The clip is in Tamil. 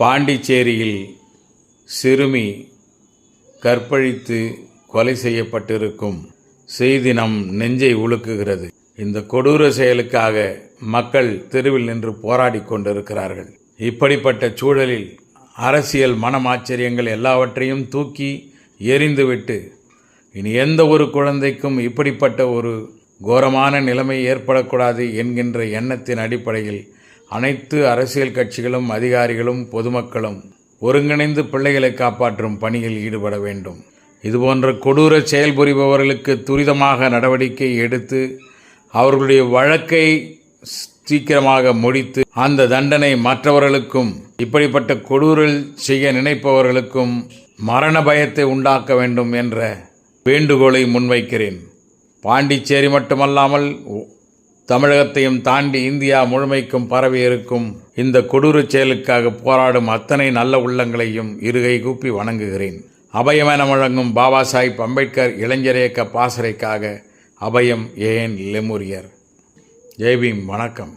பாண்டிச்சேரியில் சிறுமி கற்பழித்து கொலை செய்யப்பட்டிருக்கும் செய்தி நம் நெஞ்சை உலுக்குகிறது. இந்த கொடூர செயலுக்காக மக்கள் தெருவில் நின்று போராடி கொண்டிருக்கிறார்கள். இப்படிப்பட்ட சூழலில் அரசியல் மனமாச்சரியங்கள் எல்லாவற்றையும் தூக்கி எறிந்துவிட்டு இனி எந்த ஒரு குழந்தைக்கும் இப்படிப்பட்ட ஒரு கோரமான நிலைமை ஏற்படக்கூடாது என்கின்ற எண்ணத்தின் அடிப்படையில் அனைத்து அரசியல் கட்சிகளும் அதிகாரிகளும் பொதுமக்களும் ஒருங்கிணைந்து பிள்ளைகளை காப்பாற்றும் பணியில் ஈடுபட வேண்டும். இதுபோன்ற கொடூர செயல்புரிபவர்களுக்கு துரிதமாக நடவடிக்கை எடுத்து அவர்களுடைய வழக்கை சீக்கிரமாக முடித்து அந்த தண்டனை மற்றவர்களுக்கும் இப்படிப்பட்ட கொடூரல் செய்ய நினைப்பவர்களுக்கும் மரண பயத்தை உண்டாக்க வேண்டும் என்ற வேண்டுகோளை முன்வைக்கிறேன். பாண்டிச்சேரி மட்டுமல்லாமல் தமிழகத்தையும் தாண்டி இந்தியா முழுமைக்கும் பரவி இருக்கும் இந்த கொடூர செயலுக்காக போராடும் அத்தனை நல்ல உள்ளங்களையும் இருகை கூப்பி வணங்குகிறேன். அபயமென வழங்கும் பாபா சாஹிப் அம்பேத்கர் இளைஞர் இயக்க பாசறைக்காக அபயம் ஏஎன் லெமுரியர் ஜெய்பீம் வணக்கம்.